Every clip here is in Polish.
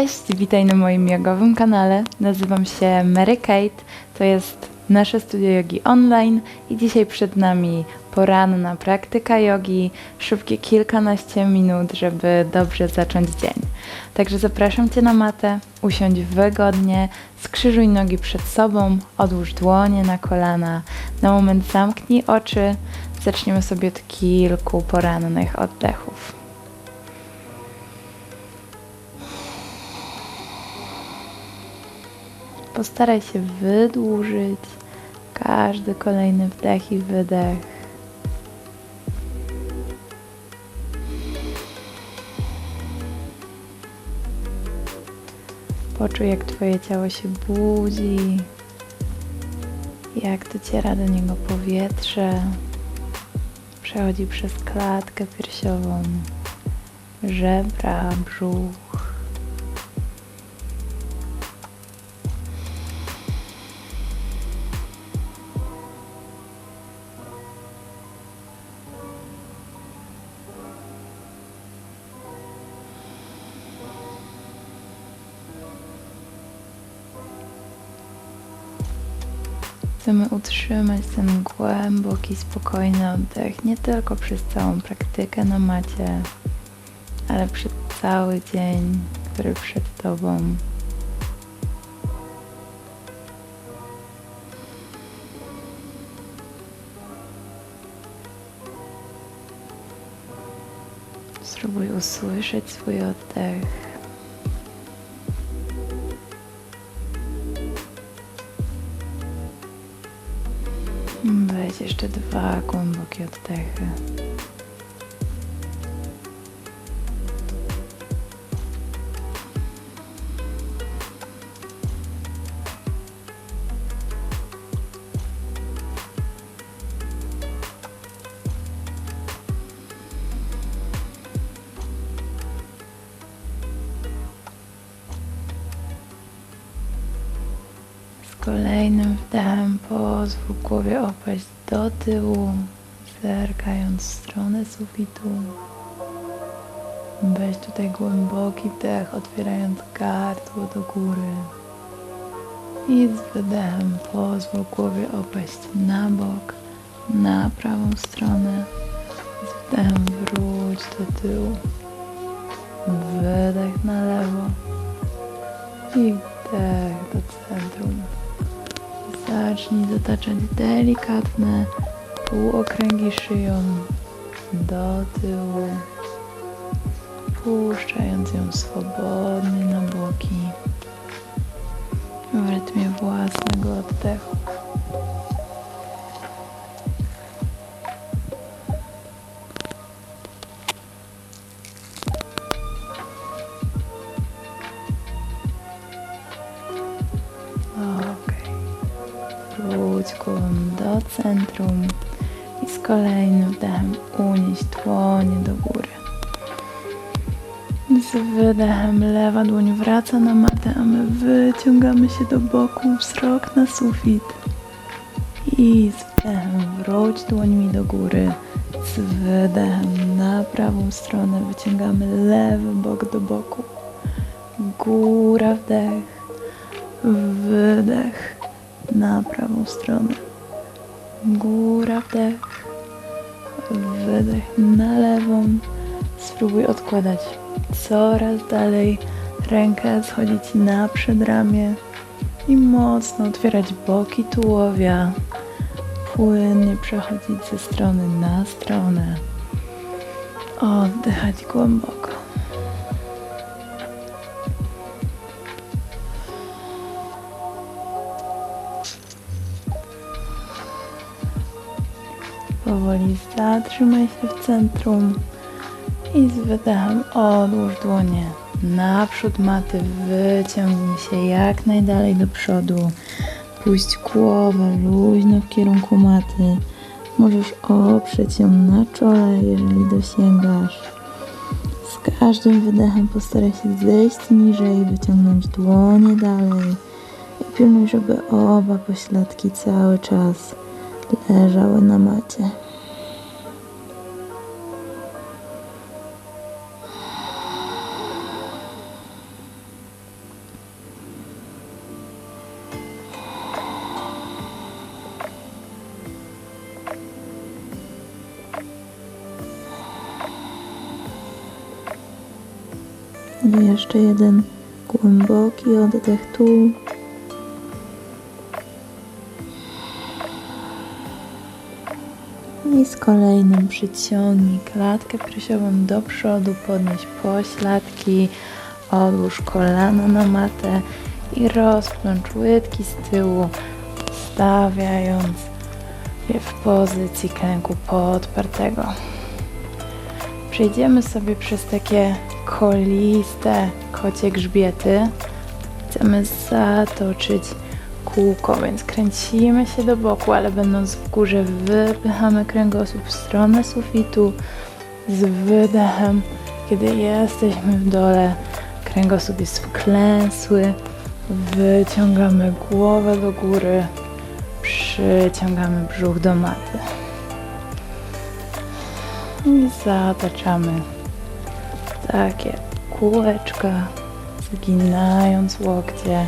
Cześć, witaj na moim jogowym kanale. Nazywam się Mary Kate. To jest nasze studio jogi online i dzisiaj przed nami poranna praktyka jogi, szybkie kilkanaście minut, żeby dobrze zacząć dzień. Także zapraszam Cię na matę, usiądź wygodnie, skrzyżuj nogi przed sobą, odłóż dłonie na kolana, na moment zamknij oczy. Zaczniemy sobie od kilku porannych oddechów. Postaraj się wydłużyć każdy kolejny wdech i wydech. Poczuj, jak Twoje ciało się budzi, jak dociera do niego powietrze, przechodzi przez klatkę piersiową, żebra, brzuch. Chcemy utrzymać ten głęboki, spokojny oddech nie tylko przez całą praktykę na macie, ale przez cały dzień, który przed Tobą. Spróbuj usłyszeć swój oddech. Weź jeszcze dwa głębokie oddechy. Głowie opaść do tyłu, zerkając w stronę sufitu. Weź tutaj głęboki wdech, otwierając gardło do góry. I z wydechem pozwól głowie opaść na bok, na prawą stronę. Z wdechem wróć do tyłu. Wydech na lewo i wdech do centrum. Zacznij dotaczać delikatne półokręgi szyją do tyłu, puszczając ją swobodnie na boki w rytmie własnego oddechu. Wraca na matę, a my wyciągamy się do boku, wzrok na sufit. I z wdechem wróć dłońmi do góry. Z wydechem na prawą stronę wyciągamy lewy bok do boku. Góra wdech, wydech na prawą stronę. Góra wdech, wydech na lewą. Spróbuj odkładać coraz dalej rękę, schodzić na przedramię i mocno otwierać boki tułowia. Płynnie przechodzić ze strony na stronę. Oddychać głęboko. Powoli zatrzymaj się w centrum i z wydechem odłóż dłonie naprzód maty, wyciągnij się jak najdalej do przodu. Puść głowę luźno w kierunku maty. Możesz oprzeć ją na czole, jeżeli dosięgasz. Z każdym wydechem postaraj się zejść niżej, wyciągnąć dłonie dalej. I pilnuj, żeby oba pośladki cały czas leżały na macie. Jeszcze jeden głęboki oddech tu. I z kolejnym przyciągnij klatkę piersiową do przodu, podnieś pośladki, odłóż kolana na matę i rozplącz łydki z tyłu, stawiając je w pozycji klęku podpartego. Przejdziemy sobie przez takie koliste kocie grzbiety. Chcemy zatoczyć kółko, więc kręcimy się do boku, ale będąc w górze wypychamy kręgosłup w stronę sufitu z wydechem. Kiedy jesteśmy w dole, kręgosłup jest wklęsły, wyciągamy głowę do góry, przyciągamy brzuch do maty. I zataczamy takie kółeczka, zginając łokcie,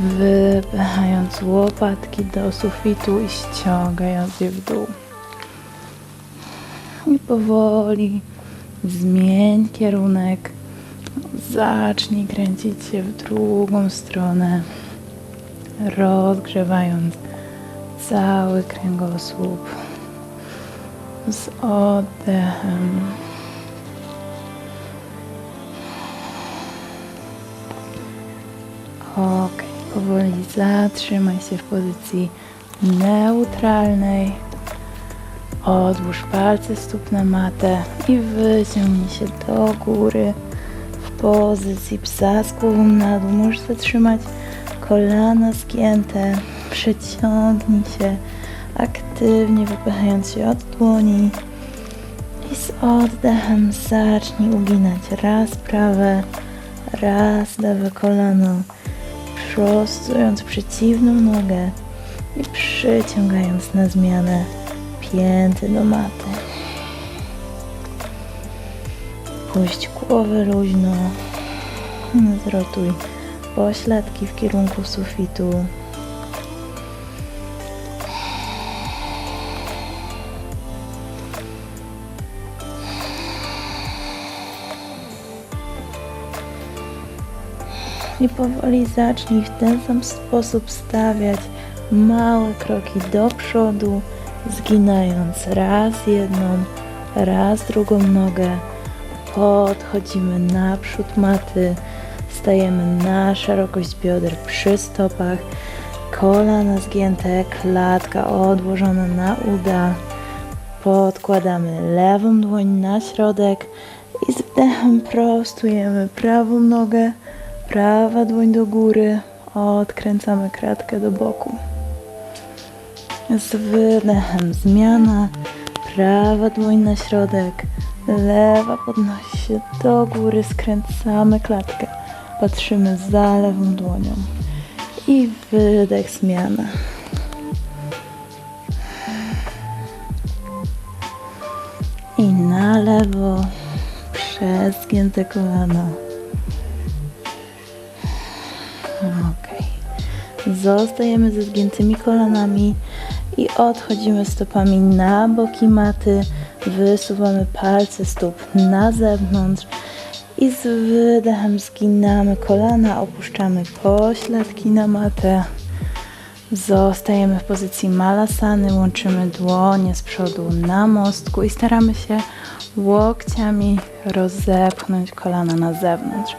wypychając łopatki do sufitu i ściągając je w dół. I powoli zmień kierunek, zacznij kręcić się w drugą stronę, rozgrzewając cały kręgosłup z oddechem. Powoli zatrzymaj się w pozycji neutralnej. Odłóż palce stóp na matę i wyciągnij się do góry w pozycji psa z głową. Możesz zatrzymać kolana zgięte. Przeciągnij się aktywnie, wypychając się od dłoni. I z oddechem zacznij uginać raz prawe, raz lewe kolano prostując przeciwną nogę i przyciągając na zmianę pięty do maty. Puść głowę luźno, zrotuj pośladki w kierunku sufitu. I powoli zacznij w ten sam sposób stawiać małe kroki do przodu, zginając raz jedną, raz drugą nogę. Podchodzimy naprzód maty, stajemy na szerokość bioder przy stopach, kolana zgięte, klatka odłożona na uda. Podkładamy lewą dłoń na środek i z wdechem prostujemy prawą nogę Prawa dłoń do góry, odkręcamy kratkę do boku. Z wydechem zmiana, prawa dłoń na środek, lewa podnosi się do góry, skręcamy klatkę, patrzymy za lewą dłonią i wydech zmiana. I na lewo przez zgięte Zostajemy ze zgiętymi kolanami i odchodzimy stopami na boki maty. Wysuwamy palce stóp na zewnątrz i z wydechem zginamy kolana, opuszczamy pośladki na matę. Zostajemy w pozycji malasany, łączymy dłonie z przodu na mostku i staramy się łokciami rozepchnąć kolana na zewnątrz.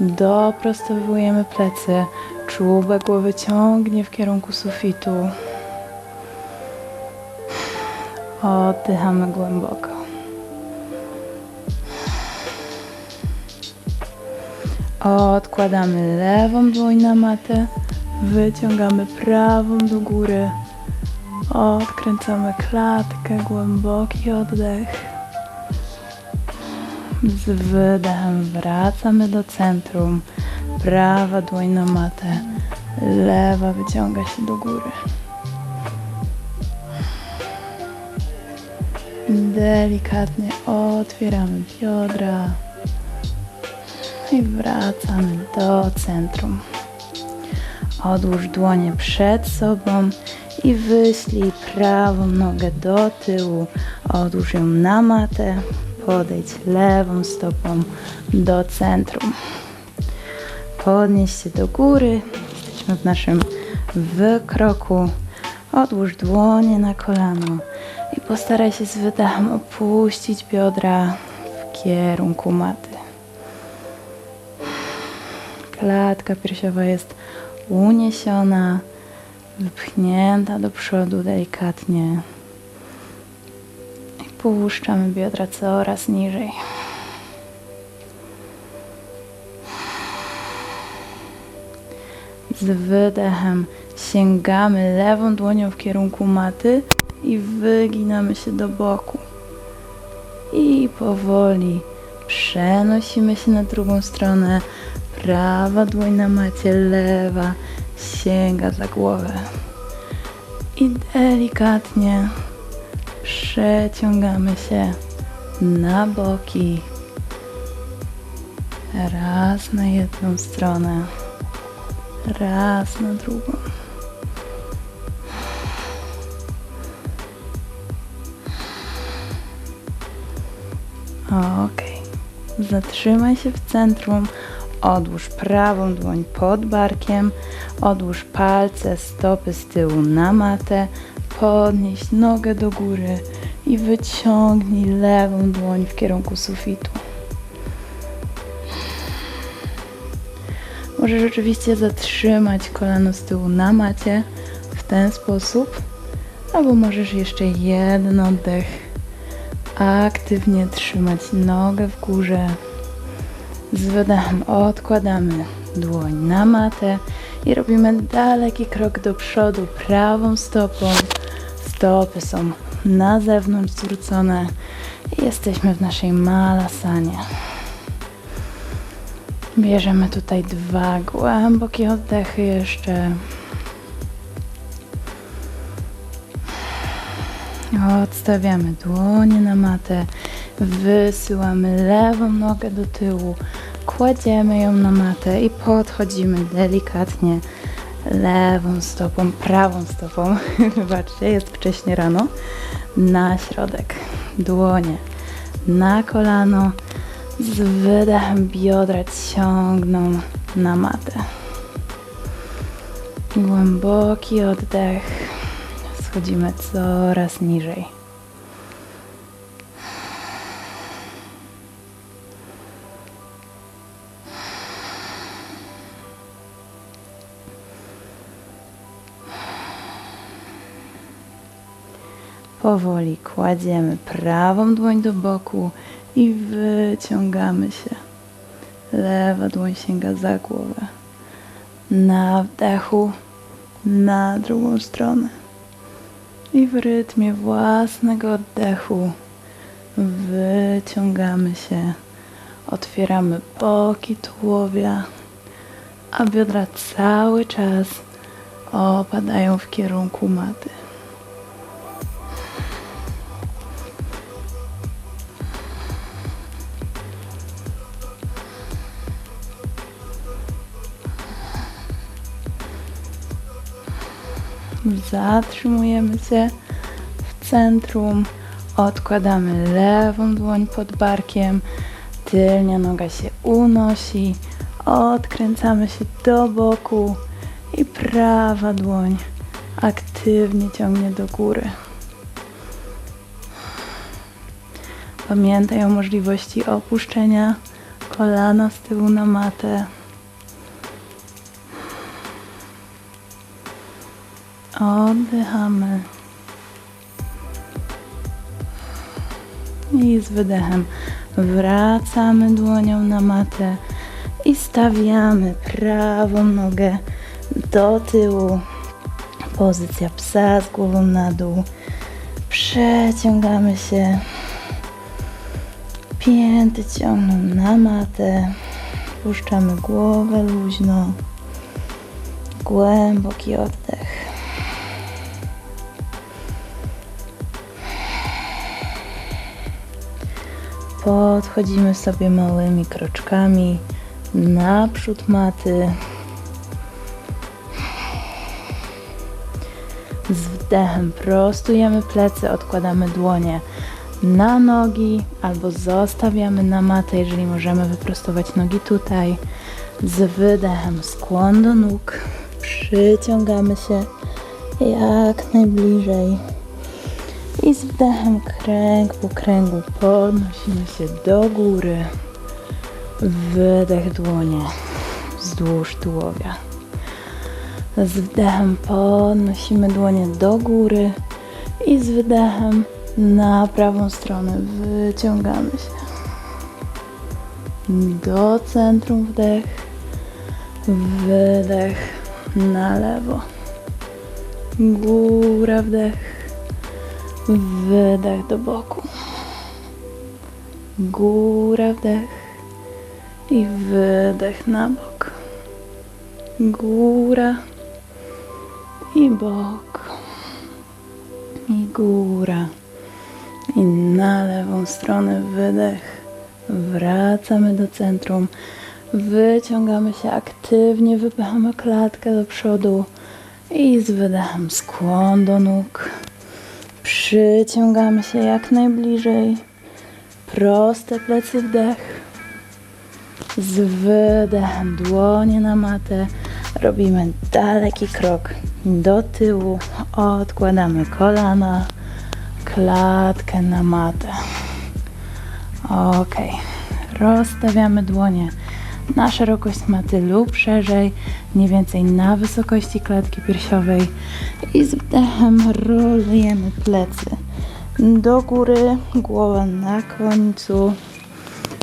Doprostowujemy plecy, czubek głowy ciągnie w kierunku sufitu. Oddychamy głęboko. Odkładamy lewą dłoń na matę, wyciągamy prawą do góry, odkręcamy klatkę, głęboki oddech. Z wydechem wracamy do centrum. Prawa dłoń na matę, lewa wyciąga się do góry. Delikatnie otwieramy biodra i wracamy do centrum. Odłóż dłonie przed sobą i wyślij prawą nogę do tyłu. Odłóż ją na matę podejdź lewą stopą do centrum. Podnieś się do góry. Jesteśmy w naszym wykroku. Odłóż dłonie na kolano i postaraj się z wydechem opuścić biodra w kierunku maty. Klatka piersiowa jest uniesiona, wypchnięta do przodu delikatnie. I puszczamy biodra coraz niżej. Z wydechem sięgamy lewą dłonią w kierunku maty i wyginamy się do boku. I powoli przenosimy się na drugą stronę. Prawa dłoń na macie, lewa sięga za głowę. I delikatnie przeciągamy się na boki. Raz na jedną stronę, raz na drugą. Okej. Zatrzymaj się w centrum. Odłóż prawą dłoń pod barkiem. Odłóż palce, stopy z tyłu na matę. Podnieś nogę do góry i wyciągnij lewą dłoń w kierunku sufitu. Możesz oczywiście zatrzymać kolano z tyłu na macie w ten sposób, albo możesz jeszcze jeden oddech aktywnie trzymać nogę w górze. Z wydechem odkładamy dłoń na matę i robimy daleki krok do przodu prawą stopą. Stopy są na zewnątrz zwrócone i jesteśmy w naszej malasanie. Bierzemy tutaj dwa głębokie oddechy jeszcze. Odstawiamy dłonie na matę, wysyłamy lewą nogę do tyłu, kładziemy ją na matę i podchodzimy delikatnie lewą stopą, prawą stopą, wybaczcie, jest wcześnie rano, na środek. Dłonie na kolano, z wydechem biodra ciągną na matę. Głęboki oddech. Schodzimy coraz niżej. Powoli kładziemy prawą dłoń do boku i wyciągamy się. Lewa dłoń sięga za głowę. Na wdechu, na drugą stronę. I w rytmie własnego oddechu wyciągamy się, otwieramy boki tułowia, a biodra cały czas opadają w kierunku maty. Zatrzymujemy się w centrum, odkładamy lewą dłoń pod barkiem, tylnia noga się unosi, odkręcamy się do boku i prawa dłoń aktywnie ciągnie do góry. Pamiętaj o możliwości opuszczenia kolana z tyłu na matę. Oddychamy. I z wydechem wracamy dłonią na matę i stawiamy prawą nogę do tyłu. Pozycja psa z głową na dół. Przeciągamy się. Pięty ciągną na matę. Puszczamy głowę luźno. Głęboki oddech. Podchodzimy sobie małymi kroczkami naprzód maty. Z wdechem prostujemy plecy, odkładamy dłonie na nogi albo zostawiamy na matę, jeżeli możemy wyprostować nogi tutaj. Z wydechem skłon do nóg. Przyciągamy się jak najbliżej. I z wdechem kręg po kręgu podnosimy się do góry. Wydech dłonie wzdłuż tułowia. Z wdechem podnosimy dłonie do góry i z wydechem na prawą stronę wyciągamy się. Do centrum wdech, wydech na lewo. Góra wdech, wydech do boku. Góra wdech i wydech na bok. Góra i bok. I góra. I na lewą stronę wydech. Wracamy do centrum. Wyciągamy się aktywnie, wypychamy klatkę do przodu. I z wydechem skłon do nóg. Przyciągamy się jak najbliżej. Proste plecy wdech. Z wydechem dłonie na matę. Robimy daleki krok do tyłu. Odkładamy kolana, klatkę na matę. Ok. Rozstawiamy dłonie na szerokość maty lub szerzej, mniej więcej na wysokości klatki piersiowej i z wdechem rolujemy plecy do góry, głowa na końcu.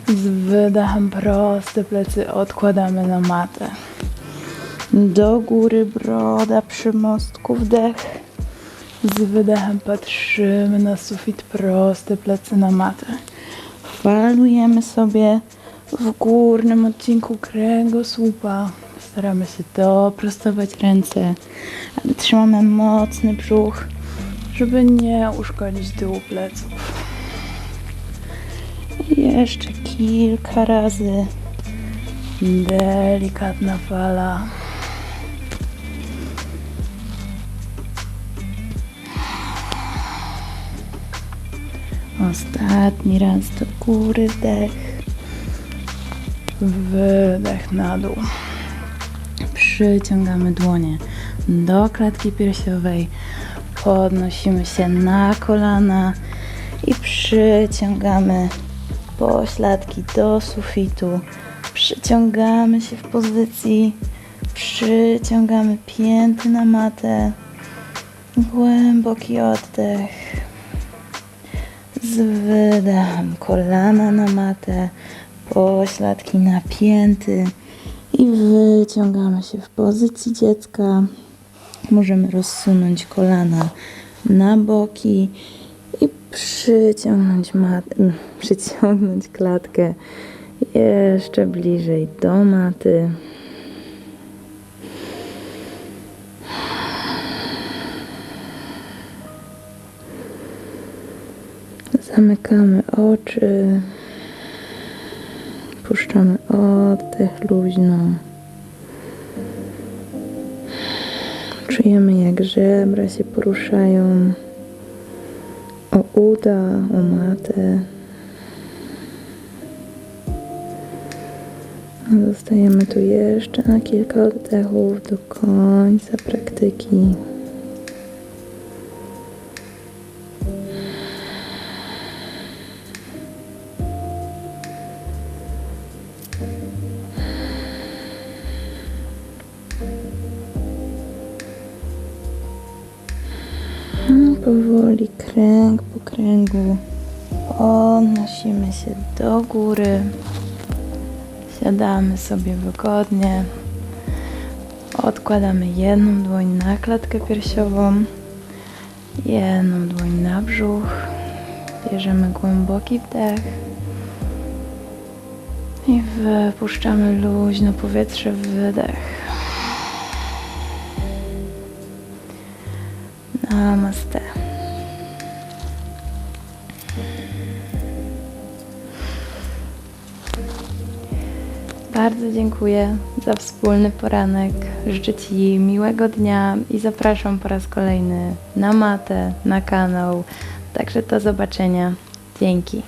Z wydechem proste plecy odkładamy na matę. Do góry broda przy mostku wdech. Z wydechem patrzymy na sufit proste plecy na matę. Falujemy sobie w górnym odcinku kręgosłupa. Staramy się doprostować ręce, trzymamy mocny brzuch, żeby nie uszkodzić tyłu pleców. Jeszcze kilka razy. Delikatna fala. Ostatni raz do góry wdech. Wydech na dół. Przyciągamy dłonie do klatki piersiowej. Podnosimy się na kolana i przyciągamy pośladki do sufitu. Przyciągamy się w pozycji. Przyciągamy pięty na matę. Głęboki oddech. Z wydechem kolana na matę, pośladki na pięty i wyciągamy się w pozycji dziecka. Możemy rozsunąć kolana na boki i przyciągnąć, przyciągnąć klatkę jeszcze bliżej do maty. Zamykamy oczy. Puszczamy oddech luźno. Czujemy jak żebra się poruszają. O uda, o matę. Zostajemy tu jeszcze na kilka oddechów do końca praktyki. Kręgu podnosimy się do góry. Siadamy sobie wygodnie. Odkładamy jedną dłoń na klatkę piersiową, jedną dłoń na brzuch. Bierzemy głęboki wdech i wypuszczamy luźno powietrze wydech. Namaste. Bardzo dziękuję za wspólny poranek. Życzę Ci miłego dnia i zapraszam po raz kolejny na matę, na kanał. Także do zobaczenia. Dzięki.